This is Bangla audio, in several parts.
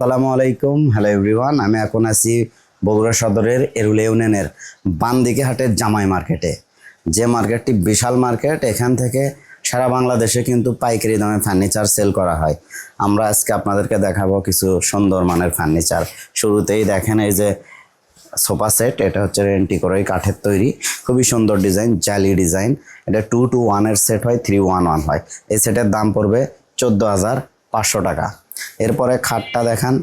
আসসালামু আলাইকুম। হ্যালো এভরিওয়ান আমি এখন আছি বগুড়া সদরের এরুল ইউনিয়নের বানদিকে হাটের জামাই মার্কেটে। যে মার্কেটটি বিশাল মার্কেট, এখান থেকে সারা বাংলাদেশে কিন্তু পাইকারি দামে ফার্নিচার সেল করা হয়। আমরা আজকে আপনাদেরকে দেখাবো কিছু সুন্দর মানের ফার্নিচার শুরুতেই দেখেন এই যে সোফা সেট, এটা হচ্ছে রেন্টি করে কাঠের তৈরি। খুবই সুন্দর ডিজাইন, জালি ডিজাইন। এটা টু টু ওয়ানের সেট হয় থ্রি ওয়ান ওয়ান হয়। এই সেটের দাম পড়বে চোদ্দ হাজার পাঁচশো টাকা। এরপরে খাটটা দেখান।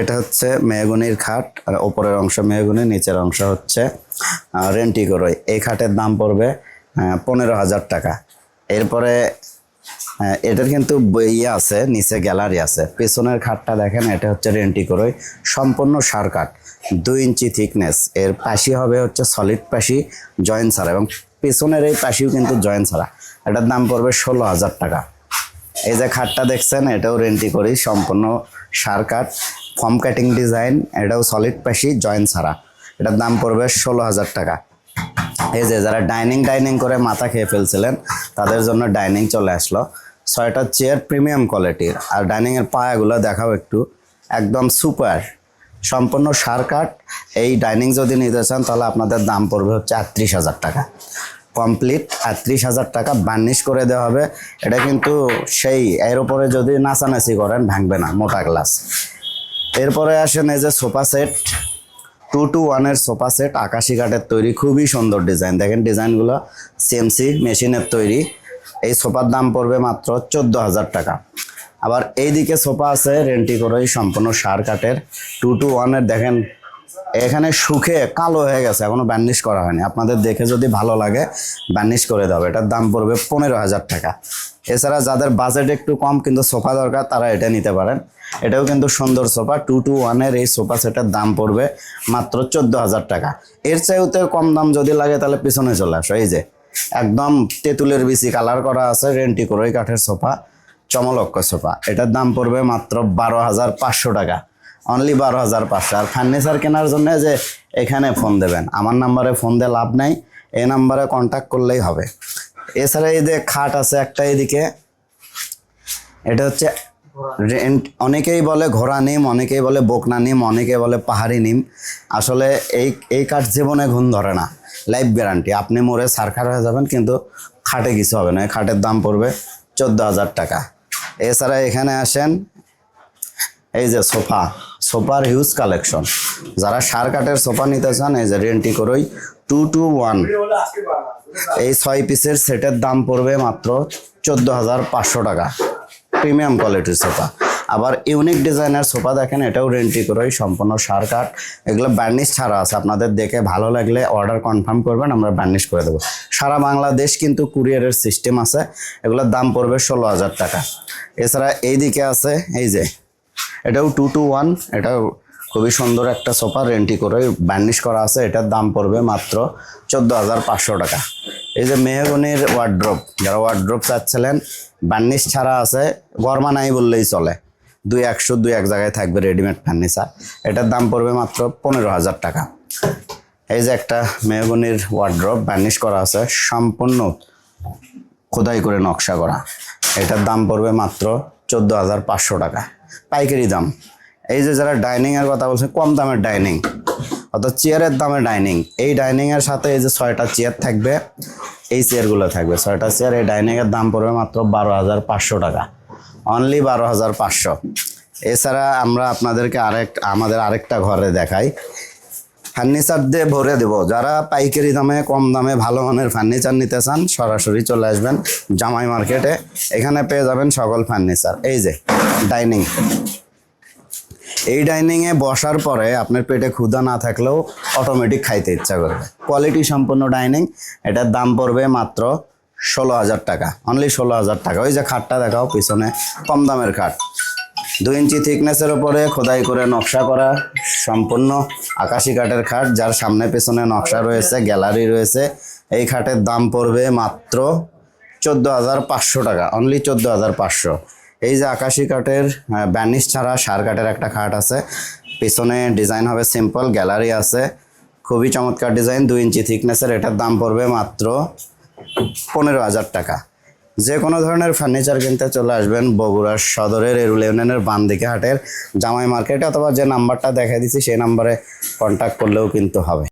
এটা হচ্ছে মেহগুনির খাট, আর ওপরের অংশ মেহগুনি, নিচের অংশ হচ্ছে রেন্টি করই এই খাটের দাম পড়বে পনেরো হাজার টাকা। এরপরে এটার কিন্তু ইয়ে আছে, নিচে গ্যালারি আছে। পেছনের খাটটা দেখেন, এটা হচ্ছে রেন্টি করই সম্পূর্ণ সার কাঠ, দুই ইঞ্চি থিকনেস। এর পাশি হবে হচ্ছে সলিড পাশি, জয়েন্ট ছাড়া এবং পেছনের এই পাশিও কিন্তু জয়েন্ট ছাড়া এটার দাম পড়বে ষোলো হাজার টাকা। এই যে খাটটা দেখছেন, এটাও রেন্টি করি, সম্পূর্ণ সার কাট ফর্ম কাটিং ডিজাইন, এটাও সলিড পাশি জয়েন্ট ছাড়া। এটার দাম পড়বে ষোলো হাজার টাকা। এই যে যারা ডাইনিং ডাইনিং করে মাথা খেয়ে ফেলছিলেন, তাদের জন্য ডাইনিং চলে আসলো। ছয়টা চেয়ার প্রিমিয়াম কোয়ালিটির আর ডাইনিংয়ের পায়াগুলো দেখাও একটু। একদম সুপার সম্পূর্ণ সার কাঠ। এই ডাইনিং যদি নিতে চান, তাহলে আপনাদের দাম পড়বে হচ্ছে আটত্রিশ হাজার টাকা। কমপ্লিট আটত্রিশ হাজার টাকা বার্নিশ করে দেওয়া হবে। এটা কিন্তু সেই, এর উপরে যদি নাচানাচি করেন, ভাঙবে না, মোটা গ্লাস এরপরে আসেন এই যে সোফা সেট টু টু ওয়ানের সোফা সেট আকাশি কাঠের তৈরি, খুবই সুন্দর ডিজাইন দেখেন ডিজাইনগুলো সিএমসি মেশিনের তৈরি। এই সোফার দাম পড়বে মাত্র চোদ্দ হাজার টাকা। আবার এইদিকে সোফা আছে রেন্টি করেই সম্পূর্ণ সার কাঠের। টু টু ওয়ানের দেখেন এখানে শুকে কালো হয়ে গেছে, এখনও ব্যান্ডিশ করা হয়নি। আপনাদের দেখে যদি ভালো লাগে ব্যান্ডিশ করে দেবে এটার দাম পড়বে পনেরো হাজার টাকা। এছাড়া যাদের বাজেট একটু কম কিন্তু সোফা দরকার, তারা এটা নিতে পারেন। এটাও কিন্তু সুন্দর সোফা টু টু ওয়ানের এই সোফা সেটের দাম পড়বে মাত্র চোদ্দ হাজার টাকা। এর চাইতে কম দাম যদি লাগে, তাহলে পিছনে চলে আসো। এই যে, একদম তেঁতুলের বিচি কালার করা আছে, রেন্টি করোই কাঠের সোফা চমলক্ষ সোফা। এটার দাম পড়বে মাত্র বারো হাজার পাঁচশো টাকা। অনলি বারো হাজার পাঁচশো। আর ফার্নিচার কেনার জন্য যে এখানে ফোন দেবেন। আমার নাম্বারে ফোন দিয়ে লাভ নাই। এই নাম্বারে কন্ট্যাক্ট করলেই হবে। এছাড়া এই যে খাট আছে একটা এদিকে। এটা হচ্ছে রেন্ট অনেকেই বলে ঘোড়া নিম, অনেকেই বলে বকনা নিম, অনেকেই বলে পাহাড়ি নিম। আসলে এই এই কাঠ জীবনে ঘুম ধরে না। লাইফ গ্যারান্টি আপনি মরে সারখার হয়ে যাবেন, কিন্তু খাটে কিছু হবে না। খাটের দাম পড়বে চোদ্দ হাজার টাকা। এছাড়া এখানে আসেন এই যে সোফা, সোফার হিউজ কালেকশন যারা সার কাঠের সোফা নিতে চান, এই যে রেন্টি করই টু টু ওয়ান এই ছয় পিসের সেটের দাম পড়বে মাত্র চোদ্দ হাজার পাঁচশো টাকা। প্রিমিয়াম কোয়ালিটির সোফা। আবার ইউনিক ডিজাইনের সোফা দেখেন, এটাও রেন্টি করই সম্পূর্ণ সার কাঠ। এগুলো বার্নিশ ছাড়া আছে। আপনাদের দেখে ভালো লাগলে অর্ডার কনফার্ম করবেন, আমরা বার্নিশ করে দেবো। সারা বাংলাদেশ কিন্তু কুরিয়ারের সিস্টেম আছে। এগুলোর দাম পড়বে ষোলো হাজার টাকা। এছাড়া এইদিকে আছে, এই যে এটাও টু টু ওয়ান এটাও খুবই সুন্দর একটা সোফা রেন্টি করে বার্নিশ করা আছে, এটার দাম পড়বে মাত্র চোদ্দ হাজার পাঁচশো টাকা। এই যে মেহগনির ওয়ার্ড্রোপ যারা ওয়ার্ড্রোপ চাচ্ছিলেন বার্নিশ ছাড়া আছে, গরমা নাই বললেই চলে। দুই একশো, দুই এক জায়গায় থাকবে রেডিমেড ফার্নিচার এটার দাম পড়বে মাত্র পনেরো হাজার টাকা। এই যে একটা মেহগনির ওয়ার্ড্রোপ বার্নিশ করা আছে, সম্পূর্ণ খোদাই করে নকশা করা। এটার দাম পড়বে মাত্র চোদ্দ হাজার পাঁচশো টাকা। পাইকারি দাম। এই যে যারা ডাইনিংয়ের কথা বলছে, কম দামের ডাইনিং অর্থাৎ চেয়ারের দামে ডাইনিং এই ডাইনিংয়ের সাথে এই যে ছয়টা চেয়ার থাকবে, এই চেয়ারগুলো থাকবে। ছয়টা চেয়ার এই ডাইনিংয়ের দাম পড়বে মাত্র বারো হাজার পাঁচশো টাকা। অনলি বারো হাজার পাঁচশো। এছাড়া আমরা আপনাদেরকে আরেক, আমাদের আরেকটা ঘরে দেখাই। ফার্নিচার দিয়ে ভরে দেবো। যারা পাইকারি দামে, কম দামে ভালো মানের ফার্নিচার নিতে চান, সরাসরি চলে আসবেন জামাই মার্কেটে। এখানে পেয়ে যাবেন সকল ফার্নিচার। এই যে, ডাইনিং। এই ডাইনিংয়ে বসার পরে আপনার পেটে ক্ষুধা না থাকলেও অটোমেটিক খাইতে ইচ্ছা করবে। কোয়ালিটি সম্পন্ন ডাইনিং। এটার দাম পড়বে মাত্র ষোলো হাজার টাকা। অনলি ষোলো হাজার টাকা। ওই যে খাটটা দেখাও, পিছনে কম দামের খাট। দুই ইঞ্চি থিকনেসের ওপরে খোদাই করে নকশা করা সম্পূর্ণ আকাশি কাঠের খাট, যার সামনে পেছনে নকশা রয়েছে, গ্যালারি রয়েছে। এই খাটের দাম পড়বে মাত্র চোদ্দ হাজার পাঁচশো টাকা অনলি চোদ্দ হাজার পাঁচশো। এই যে আকাশি কাঠের ব্যানিশ ছাড়া সার কাঠের একটা খাট আছে। পিছনে ডিজাইন হবে সিম্পল গ্যালারি আছে। খুবই চমৎকার ডিজাইন, দুই ইঞ্চি থিকনেসের এটার দাম পড়বে মাত্র পনেরো হাজার টাকা। যে কোনো ধরনের ফার্নিচার কিনতে চলে আসবেন বগুড়ার সদরের এরুল ইউনিয়নের বান্দিকে হাটের জামাই মার্কেট অথবা যে নাম্বারটা দেখা দিচ্ছি, সেই নাম্বারে কন্ট্যাক্ট করলেও কিন্তু হবে।